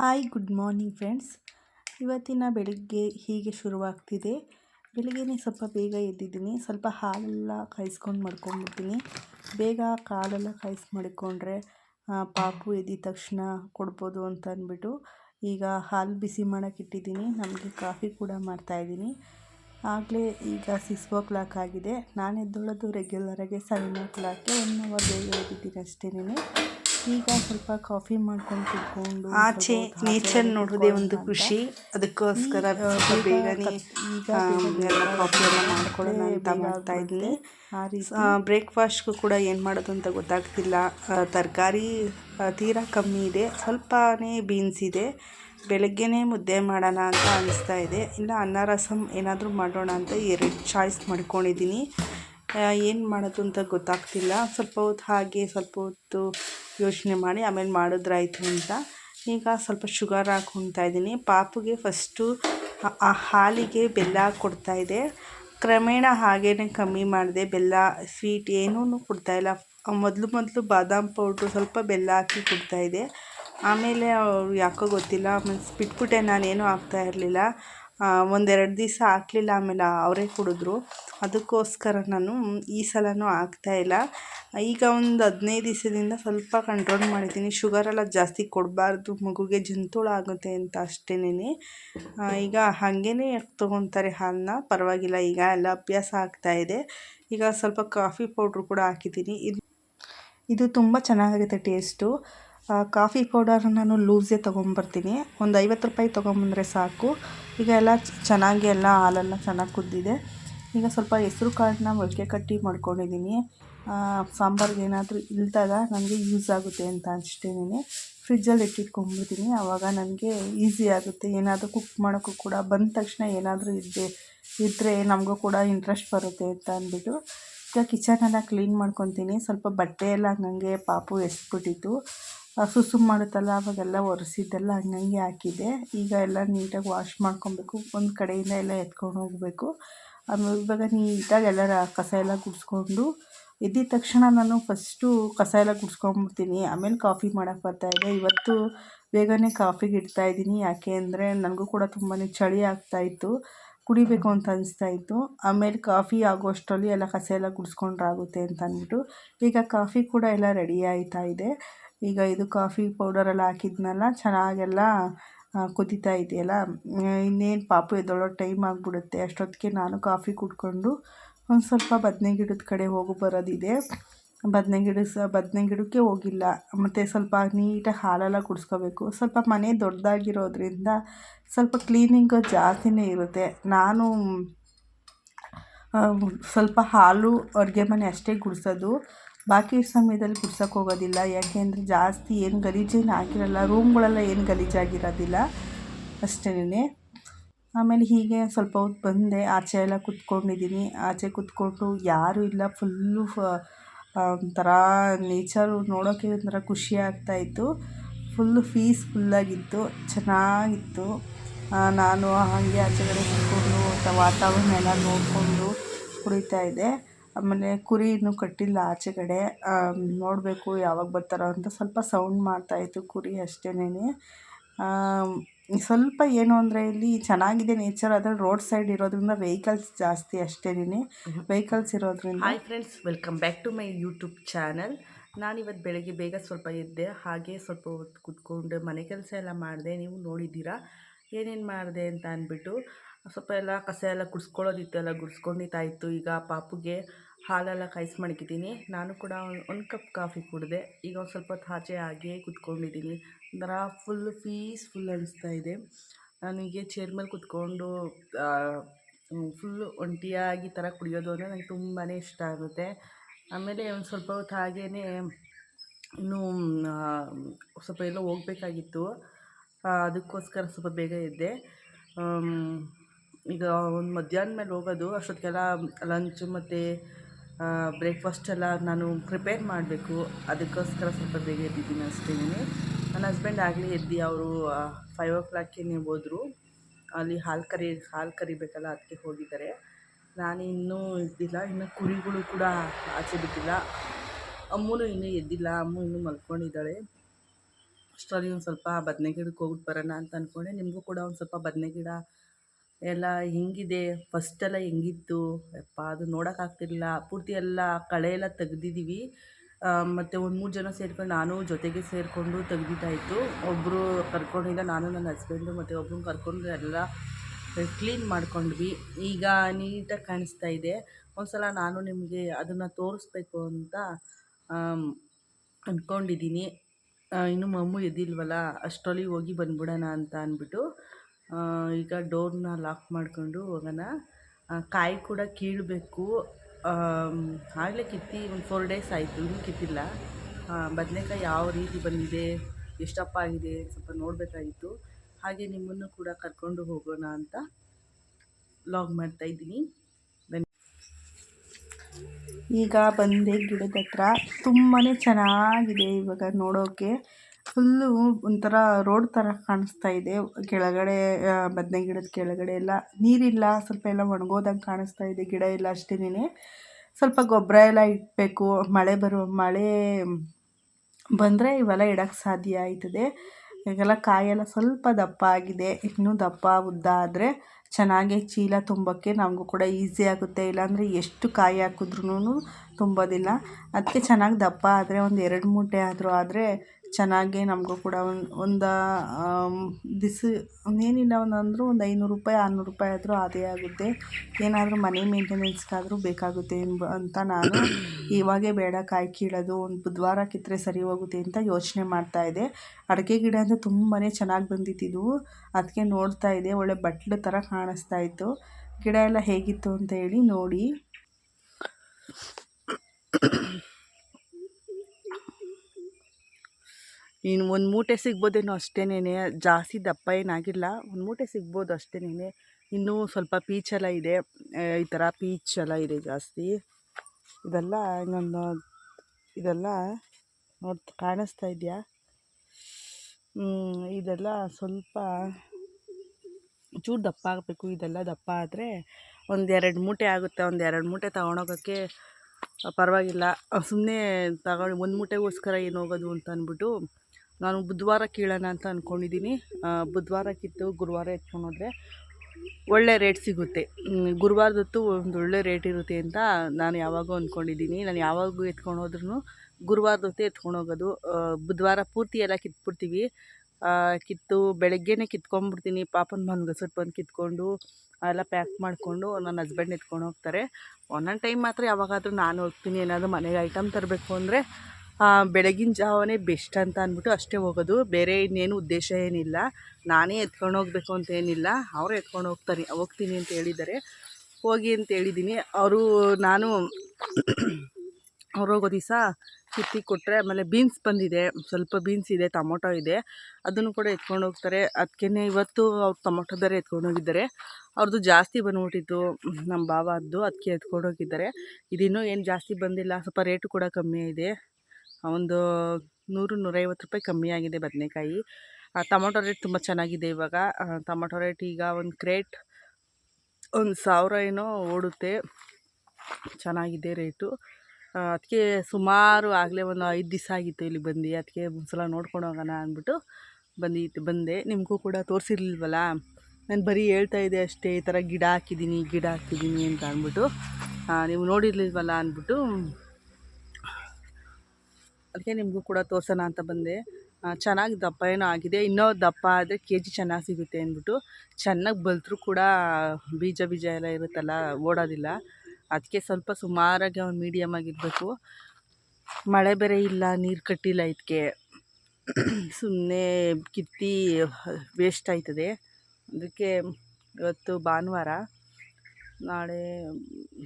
Hi good morning friends ಇವತ್ತಿನ ಬೆಳಿಗ್ಗೆ ಹೀಗೆ ಶುರುವಾಗ್ತಿದೆ. ಬೆಳಿಗ್ಗೆನೇ ಸ್ವಲ್ಪ ಬೇಗ ಎದ್ದಿದ್ದೀನಿ. ಸ್ವಲ್ಪ ಹಾಲೆಲ್ಲ ಕಾಯಿಸ್ಕೊಂಡು ಮಾಡ್ಕೊಂಡ್ಬಿಡ್ತೀನಿ. ಬೇಗ ಕಾಲೆಲ್ಲ ಕಾಯಿಸಿ ಮಾಡಿಕೊಂಡ್ರೆ ಪಾಪು ಎದ್ದಿದ ತಕ್ಷಣ ಕೊಡ್ಬೋದು ಅಂತ ಅಂದ್ಬಿಟ್ಟು ಈಗ ಹಾಲು ಬಿಸಿ ಮಾಡೋಕೆ ಇಟ್ಟಿದ್ದೀನಿ. ನಮಗೆ ಕಾಫಿ ಕೂಡ ಮಾಡ್ತಾಯಿದ್ದೀನಿ ಆಗಲೇ ಈಗ ಸಿಕ್ಸ್ ಓ ಕ್ಲಾಕ್ ಆಗಿದೆ. ನಾನು ಎದ್ದೊಳೋದು ರೆಗ್ಯುಲರಾಗಿ ಸೆವೆನ್ ಓ ಕ್ಲಾಕ್ಗೆ ಒನ್ ಅವರ್ ಬೇಗ ಎದ್ದಿದ್ದೀನಿ ಅಷ್ಟೇನೆ ಈಗ ಸ್ವಲ್ಪ ಕಾಫಿ ಮಾಡ್ಕೊಂಡು ಕುತ್ಕೊಂಡು ಆಚೆ ನೇಚರ್ ನೋಡೋದೆ ಒಂದು ಖುಷಿ. ಅದಕ್ಕೋಸ್ಕರ ಬೇಗನೆ ಎಲ್ಲ ಕಾಫಿ ಎಲ್ಲ ಮಾಡ್ಕೊಳ್ಳೋಣ ಅಂತ ಮಾಡ್ತಾ ಇದ್ದೀನಿ. ಬ್ರೇಕ್ಫಾಸ್ಟ್ಗೂ ಕೂಡ ಏನು ಮಾಡೋದು ಅಂತ ಗೊತ್ತಾಗ್ತಿಲ್ಲ. ತರಕಾರಿ ತೀರಾ ಕಮ್ಮಿ ಇದೆ. ಸ್ವಲ್ಪನೇ ಬೀನ್ಸ್ ಇದೆ. ಬೆಳಗ್ಗೆನೇ ಮುದ್ದೆ ಮಾಡೋಣ ಅಂತ ಅನಿಸ್ತಾ ಇದೆ. ಇಲ್ಲ ಅನ್ನ ರಸಂ ಏನಾದರೂ ಮಾಡೋಣ ಅಂತ ಎರಡು ಚಾಯ್ಸ್ ಮಾಡ್ಕೊಂಡಿದ್ದೀನಿ. ಏನು ಮಾಡೋದು ಅಂತ ಗೊತ್ತಾಗ್ತಿಲ್ಲ. ಸ್ವಲ್ಪ ಹೊತ್ತು ಹಾಗೆ, ಸ್ವಲ್ಪ ಹೊತ್ತು ಯೋಚನೆ ಮಾಡಿ ಆಮೇಲೆ ಮಾಡಿದ್ರಾಯ್ತು ಅಂತ. ಈಗ ಸ್ವಲ್ಪ ಶುಗರ್ ಹಾಕ್ಕೊತಾ ಇದ್ದೀನಿ. ಪಾಪುಗೆ ಫಸ್ಟು ಆ ಹಾಲಿಗೆ ಬೆಲ್ಲ ಕೊಡ್ತಾಯಿದ್ದೆ ಕ್ರಮೇಣ ಹಾಗೇ ಕಮ್ಮಿ ಮಾಡಿದೆ. ಬೆಲ್ಲ, ಸ್ವೀಟ್ ಏನೂ ಕೊಡ್ತಾಯಿಲ್ಲ ಮೊದಲು ಮೊದಲು ಬಾದಾಮ್ ಪೌಡ್ರು ಸ್ವಲ್ಪ ಬೆಲ್ಲ ಹಾಕಿ ಕೊಡ್ತಾಯಿದ್ದೆ ಆಮೇಲೆ ಅವ್ರು ಯಾಕೋ ಗೊತ್ತಿಲ್ಲ. ಆಮೇಲೆ ಬಿಟ್ಬಿಟ್ಟೆ, ನಾನೇನು ಹಾಕ್ತಾ ಇರಲಿಲ್ಲ. ಒಂದೆರಡು ದಿವಸ ಹಾಕ್ಲಿಲ್ಲ, ಆಮೇಲೆ ಅವರೇ ಕುಡಿದ್ರು. ಅದಕ್ಕೋಸ್ಕರ ನಾನು ಈ ಸಲವೂ ಹಾಕ್ತಾಯಿಲ್ಲ ಈಗ ಒಂದು ಹದಿನೈದು ದಿವಸದಿಂದ ಸ್ವಲ್ಪ ಕಂಟ್ರೋಲ್ ಮಾಡಿದ್ದೀನಿ. ಶುಗರೆಲ್ಲ ಜಾಸ್ತಿ ಕೊಡಬಾರ್ದು, ಮಗುಗೆ ಜಂತುಳು ಆಗುತ್ತೆ ಅಂತ ಅಷ್ಟೇನೆ ಈಗ ಹಾಗೇ ತೊಗೊತಾರೆ ಹಾಲನ್ನ ಪರವಾಗಿಲ್ಲ, ಈಗ ಎಲ್ಲ ಅಭ್ಯಾಸ ಆಗ್ತಾಯಿದೆ ಈಗ ಸ್ವಲ್ಪ ಕಾಫಿ ಪೌಡ್ರು ಕೂಡ ಹಾಕಿದ್ದೀನಿ. ಇದು ಇದು ತುಂಬ ಚೆನ್ನಾಗಿರುತ್ತೆ ಟೇಸ್ಟು ಕಾಫಿ ಪೌಡರ್ ನಾನು ಲೂಸೇ ತೊಗೊಂಬರ್ತೀನಿ. ಒಂದು ಐವತ್ತು ರೂಪಾಯಿ ತೊಗೊಂಬಂದರೆ ಸಾಕು. ಈಗ ಎಲ್ಲ ಚೆನ್ನಾಗಿ ಎಲ್ಲ ಹಾಲೆಲ್ಲ ಚೆನ್ನಾಗಿ ಕುದ್ದಿದೆ. ಈಗ ಸ್ವಲ್ಪ ಹೆಸ್ರು ಕಾಳನ್ನ ಮೊಳಕೆ ಕಟ್ಟಿ ಮಾಡ್ಕೊಂಡಿದ್ದೀನಿ. ಸಾಂಬಾರ್ಗೆ ಏನಾದರೂ ಇಲ್ದಾಗ ನನಗೆ ಯೂಸ್ ಆಗುತ್ತೆ ಅಂತ ಅಷ್ಟೇನೆ ಫ್ರಿಜ್ಜಲ್ಲಿ ಇಟ್ಟಿಟ್ಕೊಂಡ್ಬಿಡ್ತೀನಿ. ಆವಾಗ ನನಗೆ ಈಸಿ ಆಗುತ್ತೆ. ಏನಾದರೂ ಕುಕ್ ಮಾಡೋಕ್ಕೂ ಕೂಡ ಬಂದ ತಕ್ಷಣ ಏನಾದರೂ ಇದ್ದೆ ಇದ್ದರೆ ನಮಗೂ ಕೂಡ ಇಂಟ್ರೆಸ್ಟ್ ಬರುತ್ತೆ ಅಂತ ಅಂದ್ಬಿಟ್ಟು ಈಗ ಕಿಚನೆಲ್ಲ ಕ್ಲೀನ್ ಮಾಡ್ಕೊತೀನಿ. ಸ್ವಲ್ಪ ಬಟ್ಟೆ ಎಲ್ಲ ನನಗೆ ಪಾಪು ಎಸ್ಬಿಟ್ಟಿತ್ತು. ಸುಸು ಮಾಡುತ್ತಲ್ಲ, ಅವಾಗೆಲ್ಲ ಒರೆಸಿದ್ದೆಲ್ಲ ಹಂಗಂಗೆ ಹಾಕಿದ್ದೆ. ಈಗ ಎಲ್ಲ ನೀಟಾಗಿ ವಾಶ್ ಮಾಡ್ಕೊಬೇಕು. ಒಂದು ಕಡೆಯಿಂದ ಎಲ್ಲ ಎತ್ಕೊಂಡು ಹೋಗಬೇಕು. ಆಮೇಲೆ ಇವಾಗ ನೀಟಾಗಿ ಎಲ್ಲ ಕಸ ಎಲ್ಲ ಗುಡಿಸ್ಕೊಂಡು, ಎದ್ದಿದ ತಕ್ಷಣ ನಾನು ಫಸ್ಟು ಕಸ ಎಲ್ಲ ಗುಡಿಸ್ಕೊಂಡ್ಬಿಡ್ತೀನಿ ಆಮೇಲೆ ಕಾಫಿ ಮಾಡೋಕ್ಕೆ ಬರ್ತಾಯಿದೆ ಇವತ್ತು ಬೇಗನೆ ಕಾಫಿಗೆ ಇಡ್ತಾಯಿದ್ದೀನಿ ಯಾಕೆ ಅಂದರೆ ನನಗೂ ಕೂಡ ತುಂಬಾ ಚಳಿ ಆಗ್ತಾಯಿತ್ತು ಕುಡಿಬೇಕು ಅಂತ ಅನಿಸ್ತಾ ಇತ್ತು. ಆಮೇಲೆ ಕಾಫಿ ಆಗೋಷ್ಟರಲ್ಲಿ ಎಲ್ಲ ಕಸ ಎಲ್ಲ ಗುಡಿಸ್ಕೊಂಡ್ರಾಗುತ್ತೆ ಅಂತ ಅಂದ್ಬಿಟ್ಟು ಈಗ ಕಾಫಿ ಕೂಡ ಎಲ್ಲ ರೆಡಿ ಆಯ್ತಾ ಇದೆ. ಈಗ ಇದು ಕಾಫಿ ಪೌಡರೆಲ್ಲ ಹಾಕಿದ್ನಲ್ಲ, ಚೆನ್ನಾಗೆಲ್ಲ ಕುದೀತಾ ಇದೆಯಲ್ಲ ಇನ್ನೇನು ಪಾಪ ಎದ್ದೊಳೋ ಟೈಮ್ ಆಗಿಬಿಡುತ್ತೆ. ಅಷ್ಟೊತ್ತಿಗೆ ನಾನು ಕಾಫಿ ಕುಡ್ಕೊಂಡು ಒಂದು ಸ್ವಲ್ಪ ಬದನೆ ಗಿಡದ ಕಡೆ ಹೋಗಿ ಬರೋದಿದೆ. ಬದನೆ ಗಿಡ ಸಹ ಬದನೆ ಗಿಡಕ್ಕೆ ಹೋಗಿಲ್ಲ. ಮತ್ತು ಸ್ವಲ್ಪ ನೀಟಾಗಿ ಹಾಲೆಲ್ಲ ಕುಡಿಸ್ಕೋಬೇಕು. ಸ್ವಲ್ಪ ಮನೆ ದೊಡ್ಡದಾಗಿರೋದ್ರಿಂದ ಸ್ವಲ್ಪ ಕ್ಲೀನಿಂಗು ಜಾಸ್ತಿನೇ ಇರುತ್ತೆ. ನಾನು ಸ್ವಲ್ಪ ಹಾಲು ಅಡುಗೆ ಮನೆ ಅಷ್ಟೇ ಗುಡಿಸೋದು ಬಾಕಿ ಸಮಯದಲ್ಲಿ ಗುಡ್ಸೋಕೆ ಹೋಗೋದಿಲ್ಲ. ಯಾಕೆಂದರೆ ಜಾಸ್ತಿ ಏನು ಗಲೀಜೇನು ಆಗಿರಲ್ಲ ರೂಮ್ಗಳೆಲ್ಲ ಏನು ಗಲೀಜಾಗಿರೋದಿಲ್ಲ. ಅಷ್ಟೇ ಆಮೇಲೆ ಹೀಗೆ ಸ್ವಲ್ಪ ಹೊತ್ತು ಬಂದೆ. ಆಚೆ ಎಲ್ಲ ಕುತ್ಕೊಂಡಿದ್ದೀನಿ. ಆಚೆ ಕುತ್ಕೊಂಡು ಯಾರೂ ಇಲ್ಲ. ಫುಲ್ಲು ಫ ಒಂಥರ ನೇಚರು ನೋಡೋಕ್ಕೆ ಒಂಥರ ಖುಷಿ ಆಗ್ತಾಯಿತ್ತು ಫುಲ್ಲು ಪೀಸ್ಫುಲ್ಲಾಗಿತ್ತು ಚೆನ್ನಾಗಿತ್ತು. ನಾನು ಹಾಗೆ ಆಚೆಕಡೆ ಕೂತ್ಕೊಂಡು ವಾತಾವರಣ ಎಲ್ಲ ನೋಡಿಕೊಂಡು ಕುಡಿತಾ ಇದ್ದೆ. ಆಮೇಲೆ ಕುರಿ ಇನ್ನೂ ಕಟ್ಟಿಲ್ಲ ಆಚೆ ಕಡೆ ನೋಡಬೇಕು ಯಾವಾಗ ಬರ್ತಾರೋ ಅಂತ. ಸ್ವಲ್ಪ ಸೌಂಡ್ ಮಾಡ್ತಾಯಿತ್ತು ಕುರಿ ಅಷ್ಟೇನೆ. ಸ್ವಲ್ಪ ಏನು ಅಂದರೆ ಇಲ್ಲಿ ಚೆನ್ನಾಗಿದೆ ನೇಚರ್ ಆದರೆ ರೋಡ್ ಸೈಡ್ ಇರೋದ್ರಿಂದ ವೆಹಿಕಲ್ಸ್ ಜಾಸ್ತಿ ಅಷ್ಟೇನೆ ವೆಹಿಕಲ್ಸ್ ಇರೋದ್ರಿಂದ hi friends welcome back to my YouTube channel ನಾನಿವತ್ತು ಬೆಳಗ್ಗೆ ಬೇಗ ಸ್ವಲ್ಪ ಎದ್ದೆ ಹಾಗೆ ಸ್ವಲ್ಪ ಹೊತ್ತು ಕೂತ್ಕೊಂಡು ಮನೆ ಕೆಲಸ ಎಲ್ಲ ಮಾಡಿದೆ. ನೀವು ನೋಡಿದ್ದೀರಾ ಏನೇನು ಮಾಡಿದೆ ಅಂತ ಅಂದ್ಬಿಟ್ಟು. ಸ್ವಲ್ಪ ಎಲ್ಲ ಕಸ ಎಲ್ಲ ಗುಡಿಸ್ಕೊಳ್ಳೋದಿತ್ತು ಎಲ್ಲ ಈಗ ಪಾಪುಗೆ ಹಾಲೆಲ್ಲ ಕಾಯಿಸಿ ಮಡಗಿದ್ದೀನಿ. ನಾನು ಕೂಡ ಒಂದು ಕಪ್ ಕಾಫಿ ಕುಡಿದೆ. ಈಗ ಒಂದು ಸ್ವಲ್ಪ ಹೊತ್ತು ಆಚೆ ಹಾಗೇ ಕುತ್ಕೊಂಡಿದ್ದೀನಿ. ಒಂಥರ ಫುಲ್ ಪೀಸ್ಫುಲ್ ಅನಿಸ್ತಾ ಇದೆ. ನನಗೆ ಚೇರ್ ಮೇಲೆ ಕುತ್ಕೊಂಡು ಫುಲ್ಲು ಒಂಟಿಯಾಗಿ ಥರ ಕುಡಿಯೋದು ಅಂದರೆ ನನಗೆ ತುಂಬಾ ಇಷ್ಟ ಆಗುತ್ತೆ. ಆಮೇಲೆ ಒಂದು ಸ್ವಲ್ಪ ಹೊತ್ತು ಹಾಗೇ ಇನ್ನೂ ಸ್ವಲ್ಪ ಎಲ್ಲೋ ಹೋಗ್ಬೇಕಾಗಿತ್ತು. ಅದಕ್ಕೋಸ್ಕರ ಸ್ವಲ್ಪ ಬೇಗ ಎದ್ದೆ. ಈಗ ಒಂದು ಮಧ್ಯಾಹ್ನ ಮೇಲೆ ಹೋಗೋದು ಅಷ್ಟೊತ್ತಿಗೆಲ್ಲ ಲಂಚ್ ಮತ್ತು ಬ್ರೇಕ್ಫಾಸ್ಟ್ ಎಲ್ಲ ನಾನು ಪ್ರಿಪೇರ್ ಮಾಡಬೇಕು. ಅದಕ್ಕೋಸ್ಕರ ಸ್ವಲ್ಪ ಬೇಗ ಎದ್ದಿದ್ದೀನಿ ಅಷ್ಟೇ ನನ್ನ ಹಸ್ಬೆಂಡ್ ಆಗಲಿ ಎದ್ದು ಅವರು ಫೈವ್ ಓ ಕ್ಲಾಕಿಗೆ ಹೋದರು, ಅಲ್ಲಿ ಹಾಲು ಕರಿ, ಹಾಲು ಕರಿಬೇಕಲ್ಲ, ಅದಕ್ಕೆ ಹೋಗಿದ್ದಾರೆ. ನಾನು ಇನ್ನೂ ಎದ್ದಿಲ್ಲ, ಇನ್ನು ಕುರಿಗಳು ಕೂಡ ಆಚೆ ಬಿಟ್ಟಿಲ್ಲ. ಅಮ್ಮನೂ ಇನ್ನೂ ಎದ್ದಿಲ್ಲ, ಅಮ್ಮ ಇನ್ನೂ ಮಲ್ಕೊಂಡಿದ್ದಾಳೆ. ಅಷ್ಟರಲ್ಲಿ ಒಂದು ಸ್ವಲ್ಪ ಬದನೆ ಗಿಡಕ್ಕೆ ಹೋಗ್ಬಿಟ್ಟು ಬರೋಣ ಅಂತ ಅಂದ್ಕೊಂಡೆ ನಿಮಗೂ ಕೂಡ ಒಂದು ಸ್ವಲ್ಪ ಬದನೆ ಗಿಡ ಎಲ್ಲ ಹೆಂಗಿದೆ? ಫಸ್ಟೆಲ್ಲ ಹೆಂಗಿತ್ತು? ಯಪ್ಪ, ಅದು ನೋಡೋಕ್ಕಾಗ್ತಿರ್ಲಿಲ್ಲ. ಪೂರ್ತಿ ಎಲ್ಲ ಕಳೆ ಎಲ್ಲ ತೆಗ್ದಿದ್ದೀವಿ ಮತ್ತು ಒಂದು ಮೂರು ಜನ ಸೇರ್ಕೊಂಡು ನಾನು ಜೊತೆಗೆ ಸೇರಿಕೊಂಡು ತೆಗ್ದಿದ್ದಾಯಿತು ಒಬ್ಬರು ಕರ್ಕೊಂಡಿದ್ದ ನಾನು, ನನ್ನ ಹಸ್ಬೆಂಡು ಮತ್ತು ಒಬ್ರನ್ನ ಕರ್ಕೊಂಡು ಎಲ್ಲ ಕ್ಲೀನ್ ಮಾಡ್ಕೊಂಡ್ವಿ. ಈಗ ನೀಟಾಗಿ ಕಾಣಿಸ್ತಾ ಇದೆ. ಒಂದು ಸಲ ನಾನು ನಿಮಗೆ ಅದನ್ನು ತೋರಿಸ್ಬೇಕು ಅಂತ ಅಂದ್ಕೊಂಡಿದ್ದೀನಿ ಇನ್ನು ಮಮ್ಮು ಎದ್ದಿಲ್ವಲ್ಲ ಅಷ್ಟರಲ್ಲಿ ಹೋಗಿ ಬಂದ್ಬಿಡೋಣ ಅಂತ ಅಂದ್ಬಿಟ್ಟು ಈಗ ಡೋರ್ನ ಲಾಕ್ ಮಾಡಿಕೊಂಡು ಹೋಗೋಣ. ಕಾಯಿ ಕೂಡ ಕೀಳಬೇಕು. ಆಗಲೇ ಕಿತ್ತಿ, ಒಂದು ಫೋರ್ ಡೇಸ್ ಆಯಿತು, ಇನ್ನೂ ಕಿತ್ತಿಲ್ಲ. ಬದನೆಕಾಯಿ ಯಾವ ರೀತಿ ಬಂದಿದೆ, ಎಷ್ಟಪ್ಪ ಆಗಿದೆ ಸ್ವಲ್ಪ ನೋಡಬೇಕಾಗಿತ್ತು. ಹಾಗೆ ನಿಮ್ಮನ್ನು ಕೂಡ ಕರ್ಕೊಂಡು ಹೋಗೋಣ ಅಂತ ಲಾಗ್ ಮಾಡ್ತಾಯಿದ್ದೀನಿ ಈಗ ಬಂದೆ ಗಿಡದ ಹತ್ರ. ತುಂಬಾ ಚೆನ್ನಾಗಿದೆ ಇವಾಗ ನೋಡೋಕ್ಕೆ ಫುಲ್ಲು ಒಂಥರ ರೋಡ್ ಥರ ಕಾಣಿಸ್ತಾ ಇದೆ. ಕೆಳಗಡೆ ಬದನೆ ಗಿಡದ ಕೆಳಗಡೆ ಎಲ್ಲ ನೀರಿಲ್ಲ, ಸ್ವಲ್ಪ ಎಲ್ಲ ಒಣಗೋದಂಗೆ ಕಾಣಿಸ್ತಾ ಇದೆ. ಗಿಡ ಎಲ್ಲ ಅಷ್ಟೇನೆ ಸ್ವಲ್ಪ ಗೊಬ್ಬರ ಎಲ್ಲ ಇಡಬೇಕು ಮಳೆ ಬರುವ ಮಳೆ ಬಂದರೆ ಇವೆಲ್ಲ ಇಡೋಕ್ಕೆ ಸಾಧ್ಯ ಆಯ್ತದೆ. ಈಗೆಲ್ಲ ಕಾಯೆಲ್ಲ ಸ್ವಲ್ಪ ದಪ್ಪ ಆಗಿದೆ. ಇನ್ನೂ ದಪ್ಪ ಉದ್ದ ಆದರೆ ಚೆನ್ನಾಗಿ ಚೀಲ ತುಂಬಕ್ಕೆ ನಮಗೂ ಕೂಡ ಈಸಿ ಆಗುತ್ತೆ. ಇಲ್ಲಾಂದರೆ ಎಷ್ಟು ಕಾಯಿ ಹಾಕಿದ್ರೂ ತುಂಬೋದಿಲ್ಲ. ಅದಕ್ಕೆ ಚೆನ್ನಾಗಿ ದಪ್ಪ ಆದರೆ ಒಂದು ಎರಡು ಮೂಟೆ ಆದರೂ ಆದರೆ ಚೆನ್ನಾಗಿ ನಮಗೂ ಕೂಡ ಒಂದು ಒಂದು ದಿಸ, ಏನಿಲ್ಲ ಒಂದು ಅಂದರೂ ಒಂದು ಐನೂರು ರೂಪಾಯಿ, ಆರುನೂರು ರೂಪಾಯಿ ಆದರೂ ಆದಾಯ ಆಗುತ್ತೆ. ಏನಾದರೂ ಮನೆ ಮೇಂಟೆನೆನ್ಸ್ಗಾದರೂ ಬೇಕಾಗುತ್ತೆ ಎಂಬ, ಅಂತ ನಾನು ಇವಾಗೇ ಬೇಡ ಕಾಯಿ ಕೀಳೋದು, ಒಂದು ಬುಧವಾರ ಕಿತ್ತರೆ ಸರಿ ಹೋಗುತ್ತೆ ಅಂತ ಯೋಚನೆ ಮಾಡ್ತಾಯಿದ್ದೆ ಅಡಿಕೆ ಗಿಡ ಅಂದರೆ ತುಂಬಾ ಚೆನ್ನಾಗಿ ಬಂದಿತ್ತಿದ್ವು ಅದಕ್ಕೆ ನೋಡ್ತಾ ಇದ್ದೆ, ಒಳ್ಳೆ ಬಟ್ಲು ಥರ ಕಾಣಿಸ್ತಾ ಇತ್ತು. ಗಿಡ ಎಲ್ಲ ಹೇಗಿತ್ತು ಅಂತ ಹೇಳಿ ನೋಡಿ. ಇನ್ನು ಒಂದು ಮೂಟೆ ಸಿಗ್ಬೋದೇನೋ ಅಷ್ಟೇನೆ ಜಾಸ್ತಿ ದಪ್ಪ ಏನಾಗಿಲ್ಲ. ಒಂದು ಮೂಟೆ ಸಿಗ್ಬೋದು ಅಷ್ಟೇನೆ ಇನ್ನೂ ಸ್ವಲ್ಪ ಪೀಚೆಲ್ಲ ಇದೆ. ಈ ಥರ ಪೀಚ್ ಎಲ್ಲ ಇದೆ ಜಾಸ್ತಿ. ಇದೆಲ್ಲ ಇನ್ನೊಂದು ಇದೆಲ್ಲ ನೋಡ್, ಕಾಣಿಸ್ತಾ ಇದೆಯಾ? ಇದೆಲ್ಲ ಸ್ವಲ್ಪ ಚೂರು ದಪ್ಪ ಆಗಬೇಕು. ಇದೆಲ್ಲ ದಪ್ಪ ಆದರೆ ಒಂದೆರಡು ಮೂಟೆ ಆಗುತ್ತೆ. ಒಂದೆರಡು ಮೂಟೆ ತೊಗೊಂಡೋಗೋಕ್ಕೆ ಪರವಾಗಿಲ್ಲ. ಸುಮ್ಮನೆ ತಗೊಂಡು ಒಂದು ಮೂಟೆಗೋಸ್ಕರ ಏನು ಹೋಗೋದು ಅಂತ ಅಂದ್ಬಿಟ್ಟು ನಾನು ಬುಧವಾರ ಕೀಳೋಣ ಅಂತ ಅಂದ್ಕೊಂಡಿದ್ದೀನಿ ಬುಧವಾರ ಕಿತ್ತು ಗುರುವಾರ ಎತ್ಕೊಂಡೋದ್ರೆ ಒಳ್ಳೆ ರೇಟ್ ಸಿಗುತ್ತೆ. ಗುರುವಾರದೊತ್ತು ಒಂದು ಒಳ್ಳೆ ರೇಟ್ ಇರುತ್ತೆ ಅಂತ ನಾನು ಯಾವಾಗೂ ಅಂದ್ಕೊಂಡಿದ್ದೀನಿ ನಾನು ಯಾವಾಗೂ ಎತ್ಕೊಂಡು ಹೋದ್ರೂ ಗುರುವಾರದೊತ್ತೇ ಎತ್ಕೊಂಡು ಹೋಗೋದು ಬುಧವಾರ ಪೂರ್ತಿ ಎಲ್ಲ ಕಿತ್ಬಿಡ್ತೀವಿ. ಕಿತ್ತು ಬೆಳಗ್ಗೆನೇ ಕಿತ್ಕೊಂಡ್ಬಿಡ್ತೀನಿ. ಪಾಪನ ಮನ್ಗಸಟ್ಟು ಬಂದು ಕಿತ್ಕೊಂಡು ಎಲ್ಲ ಪ್ಯಾಕ್ ಮಾಡಿಕೊಂಡು ನನ್ನ ಹಸ್ಬೆಂಡ್ ಎತ್ಕೊಂಡು ಹೋಗ್ತಾರೆ ಒಂದೊಂದು ಟೈಮ್ ಮಾತ್ರ ಯಾವಾಗಾದರೂ ನಾನು ಹೋಗ್ತೀನಿ. ಏನಾದರೂ ಮನೆಗೆ ಐಟಮ್ ತರಬೇಕು ಅಂದರೆ ಬೆಳಗಿನ ಜಾವನೇ ಬೆಸ್ಟ್ ಅಂತ ಅಂದ್ಬಿಟ್ಟು ಅಷ್ಟೇ ಹೋಗೋದು. ಬೇರೆ ಇನ್ನೇನು ಉದ್ದೇಶ ಏನಿಲ್ಲ. ನಾನೇ ಎತ್ಕೊಂಡು ಹೋಗ್ಬೇಕು ಅಂತ ಏನಿಲ್ಲ. ಅವರೇ ಎತ್ಕೊಂಡು ಹೋಗ್ತಾರೆ, ಹೋಗ್ತೀನಿ ಅಂತ ಹೇಳಿದ್ದಾರೆ. ಹೋಗಿ ಅಂತ ಹೇಳಿದ್ದೀನಿ. ಅವರು, ನಾನು ಅವ್ರು ಹೋಗೋ ದಿವಸ ಕಿತ್ತಿ ಕೊಟ್ಟರೆ ಆಮೇಲೆ ಬೀನ್ಸ್ ಬಂದಿದೆ. ಸ್ವಲ್ಪ ಬೀನ್ಸ್ ಇದೆ, ಟೊಮೊಟೊ ಇದೆ. ಅದನ್ನು ಕೂಡ ಎತ್ಕೊಂಡು ಹೋಗ್ತಾರೆ. ಅದಕ್ಕೆ ಇವತ್ತು ಅವ್ರು ಟೊಮೊಟೊ ಬೇರೆ ಎತ್ಕೊಂಡು ಹೋಗಿದ್ದಾರೆ. ಅವ್ರದ್ದು ಜಾಸ್ತಿ ಬಂದ್ಬಿಟ್ಟಿತ್ತು, ನಮ್ಮ ಭಾವದ್ದು ಅದಕ್ಕೆ ಎತ್ಕೊಂಡು ಹೋಗಿದ್ದಾರೆ. ಇದಿನ್ನೂ ಏನು ಜಾಸ್ತಿ ಬಂದಿಲ್ಲ. ಸ್ವಲ್ಪ ರೇಟು ಕೂಡ ಕಮ್ಮಿ ಇದೆ. ಒಂದು ನೂರು ನೂರೈವತ್ತು ರೂಪಾಯಿ ಕಮ್ಮಿ ಆಗಿದೆ ಬದನೆಕಾಯಿ. ಟೊಮೊಟೊ ರೇಟ್ ತುಂಬ ಚೆನ್ನಾಗಿದೆ ಇವಾಗ. ಟೊಮೊಟೊ ರೇಟ್ ಈಗ ಒಂದು ಕ್ರೇಟ್ ಒಂದು ಸಾವಿರ ಏನೋ ಓಡುತ್ತೆ. ಚೆನ್ನಾಗಿದೆ ರೇಟು. ಅದಕ್ಕೆ ಸುಮಾರು ಆಗಲೇ ಒಂದು ಐದು ದಿವಸ ಆಗಿತ್ತು ಇಲ್ಲಿ ಬಂದು. ಅದಕ್ಕೆ ಒಂದು ಸಲ ನೋಡ್ಕೊಂಡು ಹೋಗೋಣ ಅಂದ್ಬಿಟ್ಟು ಬಂದಿತ್ತು ಬಂದೆ. ನಿಮಗೂ ಕೂಡ ತೋರಿಸಿರ್ಲಿಲ್ವಲ್ಲ? ನಾನು ಬರೀ ಹೇಳ್ತಾ ಇದ್ದೆ ಅಷ್ಟೇ, ಈ ಥರ ಗಿಡ ಹಾಕಿದ್ದೀನಿ ಗಿಡ ಹಾಕಿದ್ದೀನಿ ಅಂತ ಅಂದ್ಬಿಟ್ಟು. ನೀವು ನೋಡಿರ್ಲಿಲ್ವಲ್ಲ ಅಂದ್ಬಿಟ್ಟು ಅದಕ್ಕೆ ನಿಮಗೂ ಕೂಡ ತೋರ್ಸೋಣ ಅಂತ ಬಂದೆ. ಚೆನ್ನಾಗಿ ದಪ್ಪ ಏನೋ ಆಗಿದೆ. ಇನ್ನೂ ದಪ್ಪ ಆದರೆ ಕೆ ಜಿ ಚೆನ್ನಾಗಿ ಸಿಗುತ್ತೆ ಅಂದ್ಬಿಟ್ಟು. ಚೆನ್ನಾಗಿ ಬಲ್ತ್ರೂ ಕೂಡ ಬೀಜ ಬೀಜ ಎಲ್ಲ ಇರುತ್ತಲ್ಲ, ಓಡೋದಿಲ್ಲ. ಅದಕ್ಕೆ ಸ್ವಲ್ಪ ಸುಮಾರಾಗಿ ಒಂದು ಮೀಡಿಯಮ್ ಆಗಿರಬೇಕು. ಮಳೆ ಬೇರೆ ಇಲ್ಲ, ನೀರು ಕಟ್ಟಿಲ್ಲ ಇದಕ್ಕೆ ಸುಮ್ಮನೆ ಕಿತ್ತಿ ವೇಸ್ಟ್ ಆಯ್ತದೆ. ಅದಕ್ಕೆ ಇವತ್ತು ಭಾನುವಾರ ನಾಳೆ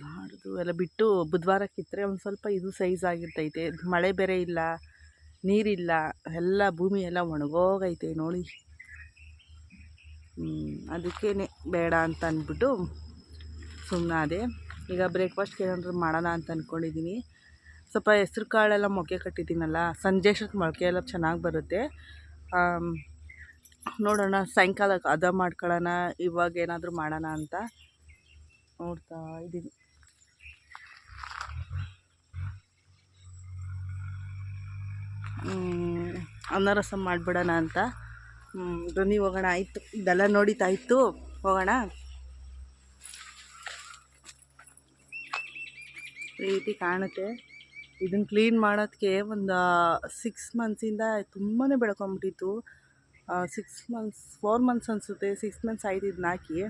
ನಾಡಿದ್ದು ಎಲ್ಲ ಬಿಟ್ಟು ಬುಧವಾರ ಕಿತ್ತರೆ ಒಂದು ಸ್ವಲ್ಪ ಇದು ಸೈಜ್ ಆಗಿರ್ತೈತೆ. ಮಳೆ ಬೇರೆ ಇಲ್ಲ, ನೀರಿಲ್ಲ, ಎಲ್ಲ ಭೂಮಿ ಎಲ್ಲ ಒಣಗೋಗೈತೆ ನೋಡಿ. ಅದಕ್ಕೇ ಬೇಡ ಅಂತ ಅಂದ್ಬಿಟ್ಟು ಸುಮ್ಮನಾದೆ ಈಗ ಬ್ರೇಕ್ಫಾಸ್ಟ್ ಏನಾದರೂ ಮಾಡೋಣ ಅಂತ ಅಂದ್ಕೊಂಡಿದ್ದೀನಿ ಸ್ವಲ್ಪ ಹೆಸ್ರು ಕಾಳೆಲ್ಲ ಮೊಳಕೆ ಕಟ್ಟಿದ್ದೀನಲ್ಲ, ಸಂಜೆ ಅಷ್ಟೊತ್ತು ಮೊಳಕೆ ಎಲ್ಲ ಚೆನ್ನಾಗಿ ಬರುತ್ತೆ. ನೋಡೋಣ, ಸಾಯಂಕಾಲ ಅದ ಮಾಡ್ಕೊಳ್ಳೋಣ, ಇವಾಗ ಏನಾದರೂ ಮಾಡೋಣ ಅಂತ. ನೋಡ್ತಾ ಇದ್ದೀವಿ ಅನ್ನರಸ ಅನ್ನ ರಸಂ ಮಾಡಿಬಿಡೋಣ ಅಂತ. ಧ್ವನಿ ಹೋಗೋಣ, ಆಯಿತು. ಇದೆಲ್ಲ ನೋಡಿತಾಯಿತು ಹೋಗೋಣ. ರೀತಿ ಕಾಣುತ್ತೆ. ಇದನ್ನು ಕ್ಲೀನ್ ಮಾಡೋದಕ್ಕೆ ಒಂದು ಸಿಕ್ಸ್ ಮಂತ್ಸಿಂದ ತುಂಬಾ ಬೆಳ್ಕೊಂಬಿಟ್ಟಿತ್ತು. ಸಿಕ್ಸ್ ಮಂತ್ಸ್ ಫೋರ್ ಮಂತ್ಸ್ ಅನಿಸುತ್ತೆ. ಸಿಕ್ಸ್ ಮಂತ್ಸ್ ಆಯ್ತು ಇದನ್ನ ಹಾಕಿ.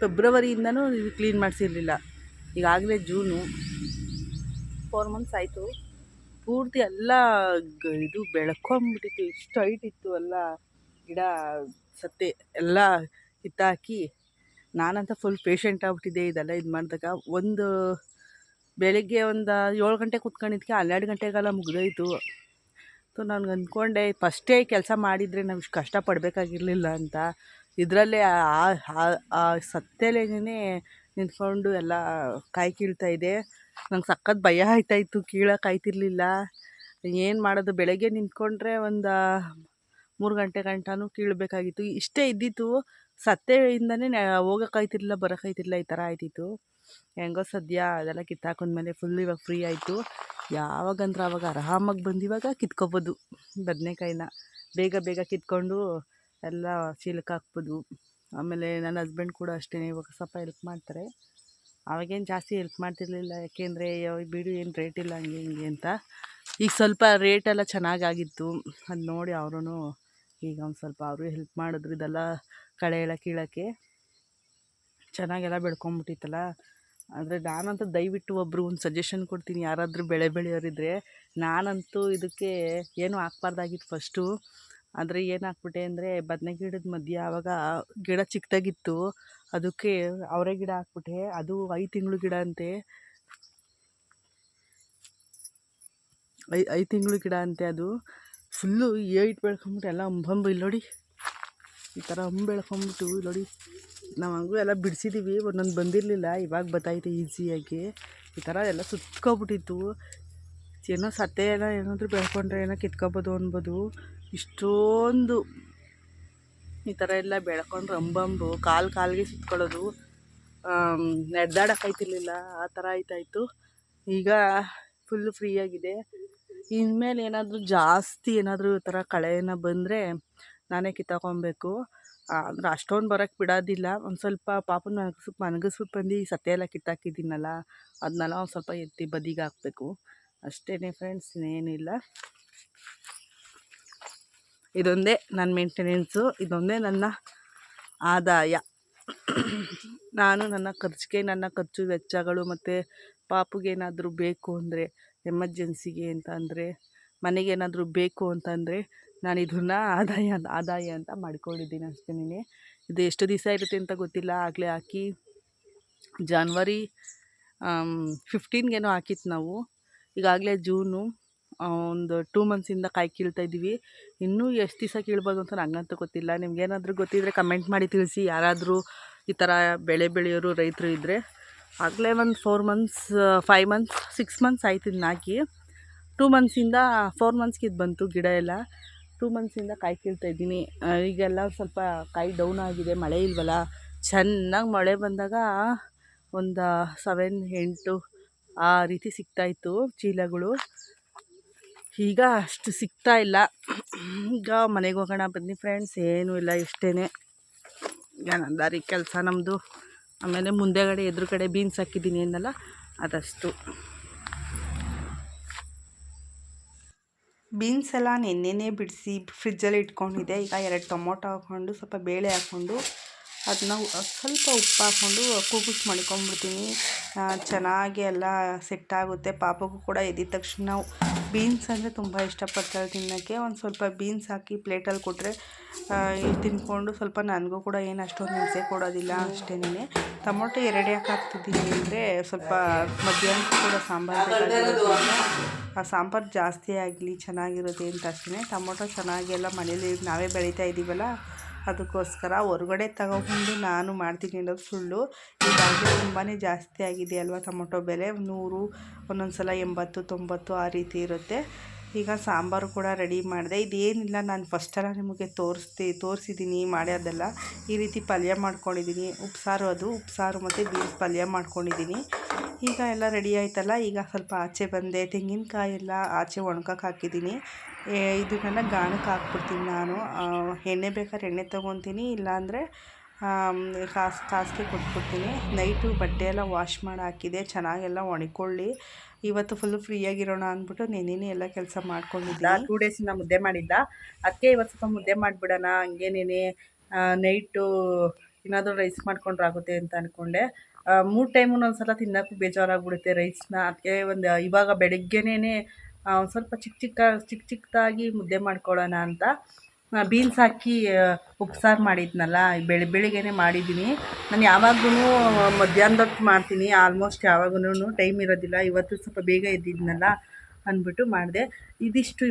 ಫೆಬ್ರವರಿಯಿಂದನೂ ಇದು ಕ್ಲೀನ್ ಮಾಡಿಸಿರಲಿಲ್ಲ. ಈಗಾಗಲೇ ಜೂನು ಫೋರ್ ಮಂತ್ಸ್ ಆಯಿತು. ಪೂರ್ತಿ ಎಲ್ಲ ಇದು ಬೆಳ್ಕೊಂಬಿಟ್ಟಿತ್ತು. ಇಷ್ಟು ಹೈಟ್ ಇತ್ತು ಎಲ್ಲ. ಗಿಡ, ಸತ್ತೆ ಎಲ್ಲ ಕಿತ್ತಾಕಿ ನಾನಂತ ಫುಲ್ ಪೇಷಂಟ್ ಆಗ್ಬಿಟ್ಟಿದ್ದೆ ಇದೆಲ್ಲ ಇದು ಮಾಡಿದಾಗ. ಒಂದು ಬೆಳಿಗ್ಗೆ ಒಂದು ಏಳು ಗಂಟೆ ಕುತ್ಕೊಂಡಿದ್ದಕ್ಕೆ ಹನ್ನೆರಡು ಗಂಟೆಗೆಲ್ಲ ಮುಗಿದೋಯ್ತು. ಸೊ ನಾನು ಅಂದ್ಕೊಂಡೆ ಫಸ್ಟೇ ಕೆಲಸ ಮಾಡಿದರೆ ನಾವು ಇಷ್ಟು ಕಷ್ಟಪಡಬೇಕಾಗಿರಲಿಲ್ಲ ಅಂತ. ಇದರಲ್ಲೇ ಆ ಸತ್ತೆಲೆಗೇ ನಿಂತ್ಕೊಂಡು ಎಲ್ಲ ಕಾಯಿ ಕೀಳ್ತಾ ಇದೆ. ನಂಗೆ ಸಖತ್ ಭಯ ಆಯ್ತಾಯಿತ್ತು ಕೀಳಕ್ಕೆ ಆಯ್ತಿರ್ಲಿಲ್ಲ. ಏನು ಮಾಡೋದು? ಬೆಳಗ್ಗೆ ನಿಂತ್ಕೊಂಡ್ರೆ ಒಂದು ಮೂರು ಗಂಟೆ ಗಂಟನೂ ಕೀಳಬೇಕಾಗಿತ್ತು. ಇಷ್ಟೇ ಇದ್ದಿತ್ತು. ಸತ್ತೆಯಿಂದನೇ ಹೋಗೋಕ್ಕಾಯ್ತಿರ್ಲಿಲ್ಲ ಬರೋಕ್ಕಾಯ್ತಿರ್ಲಿಲ್ಲ ಈ ಥರ ಆಯ್ತಿತ್ತು. ಹೆಂಗೋ ಸದ್ಯ ಅದೆಲ್ಲ ಕಿತ್ತಾಕೊಂಡ್ಮೇಲೆ ಫುಲ್ ಇವಾಗ ಫ್ರೀ ಆಯಿತು. ಯಾವಾಗಂದ್ರೆ ಆವಾಗ ಆರಾಮಾಗಿ ಬಂದಿವಾಗ ಇವಾಗ ಕಿತ್ಕೊಬೋದು. ಬದನೇಕಾಯಿನ. ಬೇಗ ಬೇಗ ಕಿತ್ಕೊಂಡು ಎಲ್ಲ ಚೀಲಕ್ಕೆ ಹಾಕ್ಬೋದು. ಆಮೇಲೆ ನನ್ನ ಹಸ್ಬೆಂಡ್ ಕೂಡ ಅಷ್ಟೇ ಇವಾಗ ಸ್ವಲ್ಪ ಹೆಲ್ಪ್ ಮಾಡ್ತಾರೆ. ಅವಾಗೇನು ಜಾಸ್ತಿ ಹೆಲ್ಪ್ ಮಾಡ್ತಿರ್ಲಿಲ್ಲ, ಯಾಕೆಂದರೆ ಬಿಡು ಏನು ರೇಟ್ ಇಲ್ಲ, ಹಂಗೆ ಹಿಂಗೆ ಅಂತ. ಈಗ ಸ್ವಲ್ಪ ರೇಟೆಲ್ಲ ಚೆನ್ನಾಗಾಗಿತ್ತು. ಅದು ನೋಡಿ ಅವರೂ ಈಗ ಒಂದು ಸ್ವಲ್ಪ ಅವರು ಹೆಲ್ಪ್ ಮಾಡಿದ್ರು ಇದೆಲ್ಲ ಕಳೆ ಎಲ್ಲ ಕೀಳೋಕ್ಕೆ. ಚೆನ್ನಾಗೆಲ್ಲ ಬೆಳ್ಕೊಂಬಿಟ್ಟಿತ್ತಲ್ಲ. ಆದರೆ ನಾನಂತೂ ದಯವಿಟ್ಟು ಒಬ್ಬರು ಒಂದು ಸಜೆಷನ್ ಕೊಡ್ತೀನಿ. ಯಾರಾದರೂ ಬೆಳೆ ಬೆಳೆಯೋರಿದ್ರೆ ನಾನಂತೂ ಇದಕ್ಕೆ ಏನೂ ಹಾಕ್ಬಾರ್ದಾಗಿತ್ತು ಫಸ್ಟು ಆದರೆ ಏನಾಗ್ಬಿಟ್ಟೆ ಅಂದರೆ ಬದನೆ ಗಿಡದ ಮಧ್ಯೆ ಆವಾಗ ಗಿಡ ಚಿಕ್ಕದಾಗಿತ್ತು ಅದಕ್ಕೆ ಅವರೇ ಗಿಡ ಹಾಕ್ಬಿಟ್ಟೆ ಅದು ಐದು ತಿಂಗಳು ಗಿಡ ಅಂತೆ. ಐ, ಐದು ತಿಂಗಳು ಗಿಡ ಅಂತೆ ಅದು. ಫುಲ್ಲು ಏಟ್ ಬೆಳ್ಕೊಂಬಿಟ್ಟು ಎಲ್ಲ ಅಂಬಂಬು ಇಲ್ಲಿ ನೋಡಿ, ಈ ಥರ ಹಂಬ್ ಬೆಳ್ಕೊಂಬಿಟ್ಟು ಇಲ್ಲಿ ನೋಡಿ. ನಾವು ಹಂಗೂ ಎಲ್ಲ ಬಿಡಿಸಿದ್ದೀವಿ ಒಂದೊಂದು ಬಂದಿರಲಿಲ್ಲ. ಇವಾಗ ಬತ್ತೈತೆ ಈಸಿಯಾಗಿ. ಈ ಥರ ಎಲ್ಲ ಸುತ್ಕೊಬಿಟ್ಟಿತ್ತು. ಏನೋ ಸತ್ತೆ ಎಲ್ಲ ಏನಾದರೂ ಬೆಳ್ಕೊಂಡ್ರೆ ಏನೋ ಕಿತ್ಕೊಬೋದು ಅನ್ಬೋದು. ಇಷ್ಟೊಂದು ಈ ಥರ ಎಲ್ಲ ಬೆಳ್ಕೊಂಡ್ರೆ ಅಂಬಂಬು ಕಾಲು ಕಾಲಿಗೆ ಸುತ್ಕೊಳ್ಳೋದು. ನಡೆದಾಡೋಕ್ಕಾಯ್ತಿರ್ಲಿಲ್ಲ. ಆ ಥರ ಆಯ್ತಾಯಿತು. ಈಗ ಫುಲ್ ಫ್ರೀಯಾಗಿದೆ ಇನ್ಮೇಲೆ ಏನಾದರೂ ಜಾಸ್ತಿ ಏನಾದರೂ ಈ ಥರ ಕಳೆನ ಬಂದರೆ ನಾನೇ ಕಿತ್ತಾಕೊಬೇಕು. ಅಂದ್ರೆ ಅಷ್ಟೊಂದು ಬರೋಕ್ಕೆ ಬಿಡೋದಿಲ್ಲ. ಒಂದು ಸ್ವಲ್ಪ ಪಾಪನ ಮನಗಿಸ್ ಮನಗಿಸ್ಬಿಟ್ಟು ಬಂದು ಸತ್ತೆ ಎಲ್ಲ ಕಿತ್ತಾಕಿದ್ದೀನಲ್ಲ ಅದನ್ನೆಲ್ಲ ಒಂದು ಸ್ವಲ್ಪ ಎತ್ತಿ ಬದಿಗೆ ಹಾಕಬೇಕು. ಅಷ್ಟೇ ಫ್ರೆಂಡ್ಸ್ ಇನ್ನೇನಿಲ್ಲ ಇದೊಂದೇ ನನ್ನ ಮೇಂಟೆನೆನ್ಸು ಇದೊಂದೇ ನನ್ನ ಆದಾಯ. ನಾನು ನನ್ನ ಖರ್ಚಿಗೆ, ನನ್ನ ಖರ್ಚು ವೆಚ್ಚಗಳು ಮತ್ತು ಪಾಪುಗೇನಾದರೂ ಬೇಕು ಅಂದರೆ ಎಮರ್ಜೆನ್ಸಿಗೆ ಅಂತ ಅಂದರೆ ಮನೆಗೇನಾದರೂ ಬೇಕು ಅಂತಂದರೆ ನಾನು ಇದನ್ನು ಆದಾಯ ಆದಾಯ ಅಂತ ಮಾಡ್ಕೊಂಡಿದ್ದೀನಿ ಅಷ್ಟೇ ಇದು ಎಷ್ಟು ದಿವಸ ಇರುತ್ತೆ ಅಂತ ಗೊತ್ತಿಲ್ಲ, ಆಗಲೇ ಹಾಕಿ ಜಾನ್ವರಿ ಫಿಫ್ಟೀನ್ಗೇನೋ ಹಾಕಿತ್ತು ನಾವು. ಈಗಾಗಲೇ ಜೂನು ಒಂದು ಟೂ ಮಂತ್ಸಿಂದ ಕಾಯಿ ಕೀಳ್ತಾ ಇದ್ದೀವಿ ಇನ್ನೂ ಎಷ್ಟು ದಿವಸ ಕೀಳ್ಬೋದು ಅಂತ ನನಗಂತೂ ಗೊತ್ತಿಲ್ಲ. ನಿಮ್ಗೇನಾದರೂ ಗೊತ್ತಿದ್ದರೆ ಕಮೆಂಟ್ ಮಾಡಿ ತಿಳಿಸಿ. ಯಾರಾದರೂ ಈ ಥರ ಬೆಳೆ ಬೆಳೆಯೋರು, ರೈತರು ಇದ್ದರೆ ಆಗಲೇ ಒಂದು four months five months six months ಆಯ್ತು ಇದನ್ನ ಹಾಕಿ. ಟೂ ಮಂತ್ಸಿಂದ ಫೋರ್ ಮಂತ್ಸ್ಗೆ ಇದು ಬಂತು ಗಿಡ ಎಲ್ಲ. ಟೂ ಮಂತ್ಸಿಂದ ಕಾಯಿ ಕೀಳ್ತಾ ಇದ್ದೀನಿ. ಈಗೆಲ್ಲ ಸ್ವಲ್ಪ ಕಾಯಿ ಡೌನ್ ಆಗಿದೆ, ಮಳೆ ಇಲ್ವಲ್ಲ. ಚೆನ್ನಾಗಿ ಮಳೆ ಬಂದಾಗ ಒಂದು ಸೆವೆನ್ ಎಂಟು ಆ ರೀತಿ ಸಿಗ್ತಾಯಿತ್ತು ಚೀಲಗಳು. ಈಗ ಅಷ್ಟು ಸಿಗ್ತಾ ಇಲ್ಲ. ಈಗ ಮನೆಗೆ ಹೋಗೋಣ ಬನ್ನಿ ಫ್ರೆಂಡ್ಸ್ ಏನೂ ಇಲ್ಲ ಇಷ್ಟೇ ಏನಂದಾರಿ ನಂದಾರಿ ಕೆಲಸ ನಮ್ಮದು ಆಮೇಲೆ ಮುಂದೆಗಡೆ ಎದುರುಗಡೆ ಬೀನ್ಸ್ ಹಾಕಿದ್ದೀನಿ ಏನಲ್ಲ, ಅದಷ್ಟು. ಬೀನ್ಸ್ ಎಲ್ಲ ನೆನ್ನೆನೇ ಬಿಡಿಸಿ ಫ್ರಿಜ್ಜಲ್ಲಿ ಇಟ್ಕೊಂಡಿದ್ದೆ. ಈಗ ಎರಡು ಟೊಮೊಟೊ ಹಾಕ್ಕೊಂಡು ಸ್ವಲ್ಪ ಬೇಳೆ ಹಾಕ್ಕೊಂಡು ಅದನ್ನ ಸ್ವಲ್ಪ ಉಪ್ಪು ಹಾಕ್ಕೊಂಡು ಕೂಗುಸ್ ಮಾಡ್ಕೊಂಬಿಡ್ತೀನಿ. ಚೆನ್ನಾಗಿ ಎಲ್ಲ ಸೆಟ್ ಆಗುತ್ತೆ. ಪಾಪಗೂ ಕೂಡ ಎದ್ದಿದ ತಕ್ಷಣ ಬೀನ್ಸ್ ಅಂದರೆ ತುಂಬ ಇಷ್ಟಪಡ್ತಾಳೆ ತಿನ್ನೋಕ್ಕೆ. ಒಂದು ಸ್ವಲ್ಪ ಬೀನ್ಸ್ ಹಾಕಿ ಪ್ಲೇಟಲ್ಲಿ ಕೊಟ್ಟರೆ ತಿಂದ್ಕೊಂಡು ಸ್ವಲ್ಪ ನನಗೂ ಕೂಡ ಏನು ಅಷ್ಟೊಂದು ಹಿಂಸೆ ಕೊಡೋದಿಲ್ಲ ಅಷ್ಟೇನೇ ಟೊಮೊಟೊ ಎರಡು ಹಾಕ್ತಿದ್ದೀನಿ ಅಂದರೆ ಸ್ವಲ್ಪ ಮಧ್ಯಾಹ್ನಕ್ಕೂ ಕೂಡ ಸಾಂಬಾರು ಆ, ಸಾಂಬಾರು ಜಾಸ್ತಿ ಆಗಲಿ ಚೆನ್ನಾಗಿರುತ್ತೆ ಅಂತ ಅಷ್ಟೇ ಟೊಮೊಟೊ ಚೆನ್ನಾಗಿ ಎಲ್ಲ ಮನೇಲಿ ನಾವೇ ಬೆಳೀತಾ ಇದ್ದೀವಲ್ಲ ಅದಕ್ಕೋಸ್ಕರ ಹೊರ್ಗಡೆ ತಗೊಬಂದು ನಾನು ಮಾಡ್ತೀನಿ ಅನ್ನೋದು ಸುಳ್ಳು. ಈಗಾಗಲೇ ತುಂಬಾ ಜಾಸ್ತಿ ಆಗಿದೆ ಅಲ್ವಾ ಟೊಮೊಟೊ ಬೆಲೆ? ನೂರು ಒಂದೊಂದು ಸಲ ಎಂಬತ್ತು, ತೊಂಬತ್ತು ಆ ರೀತಿ ಇರುತ್ತೆ. ಈಗ ಸಾಂಬಾರು ಕೂಡ ರೆಡಿ ಮಾಡಿದೆ. ಇದೇನಿಲ್ಲ, ನಾನು ಫಸ್ಟೆಲ್ಲ ನಿಮಗೆ ತೋರಿಸ್ತಿ ತೋರಿಸಿದ್ದೀನಿ ಮಾಡೋದೆಲ್ಲ ಈ ರೀತಿ ಪಲ್ಯ ಮಾಡ್ಕೊಂಡಿದ್ದೀನಿ ಉಪ್ಸಾರು ಅದು, ಉಪ್ಸಾರು ಮತ್ತು ಬೀನ್ಸ್ ಪಲ್ಯ ಮಾಡ್ಕೊಂಡಿದ್ದೀನಿ ಈಗ ಎಲ್ಲ ರೆಡಿ ಆಯ್ತಲ್ಲ, ಈಗ ಸ್ವಲ್ಪ ಆಚೆ ಬಂದೆ. ತೆಂಗಿನಕಾಯಿ ಎಲ್ಲ ಆಚೆ ಒಣಗಕ್ಕೆ ಹಾಕಿದ್ದೀನಿ. ಇದನ್ನೆಲ್ಲ ಗಾಣಕ್ಕೆ ಹಾಕ್ಬಿಡ್ತೀನಿ ನಾನು. ಎಣ್ಣೆ ಬೇಕಾದ್ರೆ ಎಣ್ಣೆ ತೊಗೊತೀನಿ, ಇಲ್ಲಾಂದರೆ ಕಾಸು, ಕಾಸಿಗೆ ಕೊಟ್ಬಿಡ್ತೀನಿ. ನೈಟು ಬಟ್ಟೆ ಎಲ್ಲ ವಾಶ್ ಮಾಡಿ ಹಾಕಿದೆ. ಚೆನ್ನಾಗೆಲ್ಲ ಒಣಕೊಳ್ಳಿ. ಇವತ್ತು ಫುಲ್ಲು ಫ್ರೀಯಾಗಿರೋಣ ಅಂದ್ಬಿಟ್ಟು ನೆನೆನೇ ಎಲ್ಲ ಕೆಲಸ ಮಾಡ್ಕೊಂಡಿದ್ದೀನಿ. ಟೂ ಡೇಸಿಂದ ಮುದ್ದೆ ಮಾಡಿಲ್ಲ. ಅದಕ್ಕೆ ಇವತ್ತು ಸ್ವಲ್ಪ ಮುದ್ದೆ ಮಾಡಿಬಿಡೋಣ ಹಂಗೆ ನೆನೆ ನೈಟು ಏನಾದರೂ ರೈಸ್ ಮಾಡ್ಕೊಂಡ್ರೆ ಆಗುತ್ತೆ ಅಂತ ಅಂದ್ಕೊಂಡೆ ಮೂರು ಟೈಮು ಒಂದ್ಸಲ ತಿನ್ನೋಕ್ಕೂ ಬೇಜಾರಾಗ್ಬಿಡುತ್ತೆ ರೈಸ್ನ ಅದಕ್ಕೆ ಒಂದು, ಇವಾಗ ಬೆಳಗ್ಗೆನೇ ಸ್ವಲ್ಪ ಚಿಕ್ಕ ಚಿಕ್ಕ ಚಿಕ್ಕ ಚಿಕ್ಕದಾಗಿ ಮುದ್ದೆ ಮಾಡ್ಕೊಳ್ಳೋಣ ಅಂತ ಬೀನ್ಸ್ ಹಾಕಿ ಉಪ್ಸಾರು ಮಾಡಿದ್ನಲ್ಲ ಬೆಳಿ, ಬೆಳಿಗ್ಗೆನೇ ಮಾಡಿದ್ದೀನಿ. ನಾನು ಯಾವಾಗೂ ಮಧ್ಯಾಹ್ನದೊತ್ತು ಮಾಡ್ತೀನಿ ಆಲ್ಮೋಸ್ಟ್ ಯಾವಾಗೂ ಟೈಮ್ ಇರೋದಿಲ್ಲ, ಇವತ್ತು ಸ್ವಲ್ಪ ಬೇಗ ಇದ್ದಿದ್ನಲ್ಲ ಅಂದ್ಬಿಟ್ಟು ಮಾಡಿದೆ. ಇದಿಷ್ಟು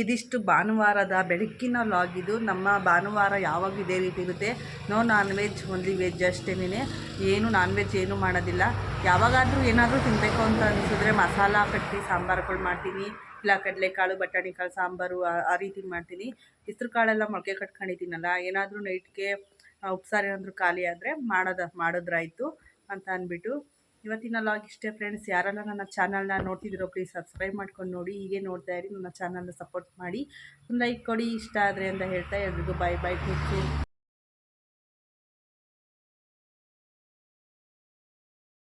ಇದಿಷ್ಟು ಭಾನುವಾರದ ಬೆಳಕಿನ ಲಾಗ್ ಇದು. ನಮ್ಮ ಭಾನುವಾರ ಯಾವಾಗ ಇದೇ ರೀತಿ ಇರುತ್ತೆ. No non veg only veg ಅಷ್ಟೇನೆ ಏನು ನಾನ್ ವೆಜ್ ಏನೂ ಮಾಡೋದಿಲ್ಲ. ಯಾವಾಗಾದರೂ ಏನಾದರೂ ತಿನ್ನಬೇಕು ಅಂತ ಅನಿಸಿದ್ರೆ ಮಸಾಲ ಕಟ್ಟಿ ಸಾಂಬಾರುಗಳು ಮಾಡ್ತೀನಿ. ಇಲ್ಲ ಕಡಲೆಕಾಳು, ಬಟಾಣಿ ಕಾಳು, ಸಾಂಬಾರು, ಆ ರೀತಿ ಮಾಡ್ತೀನಿ. ಹೆಸ್ರು ಕಾಳೆಲ್ಲ ಮೊಳಕೆ ಕಟ್ಕೊಂಡಿದ್ದೀನಲ್ಲ, ಏನಾದರೂ ನೈಟ್ಗೆ ಉಪ್ಸಾರು ಏನಾದರೂ ಖಾಲಿ ಆದರೆ ಮಾಡೋದ, ಮಾಡಿದ್ರಾಯ್ತು ಅಂತ ಅಂದ್ಬಿಟ್ಟು ಇವತ್ತಿನ ಲಾಗ್ ಇಷ್ಟೇ ಫ್ರೆಂಡ್ಸ್ ಯಾರೆಲ್ಲ ನನ್ನ ಚಾನಲ್ನ ನೋಡ್ತಿದ್ರು ಪ್ಲೀಸ್ ಸಬ್ಸ್ಕ್ರೈಬ್ ಮಾಡ್ಕೊಂಡು ನೋಡಿ. ಹೀಗೆ ನೋಡ್ತಾ ಇರಿ, ನನ್ನ ಚಾನಲ್ನ ಸಪೋರ್ಟ್ ಮಾಡಿ. ಲೈಕ್ ಕೊಡಿ, ಇಷ್ಟ ಆದರೆ ಅಂತ ಹೇಳ್ತಾ ಎಲ್ರಿಗೂ ಬಾಯ್ ಬಾಯ್ ಕೇರ್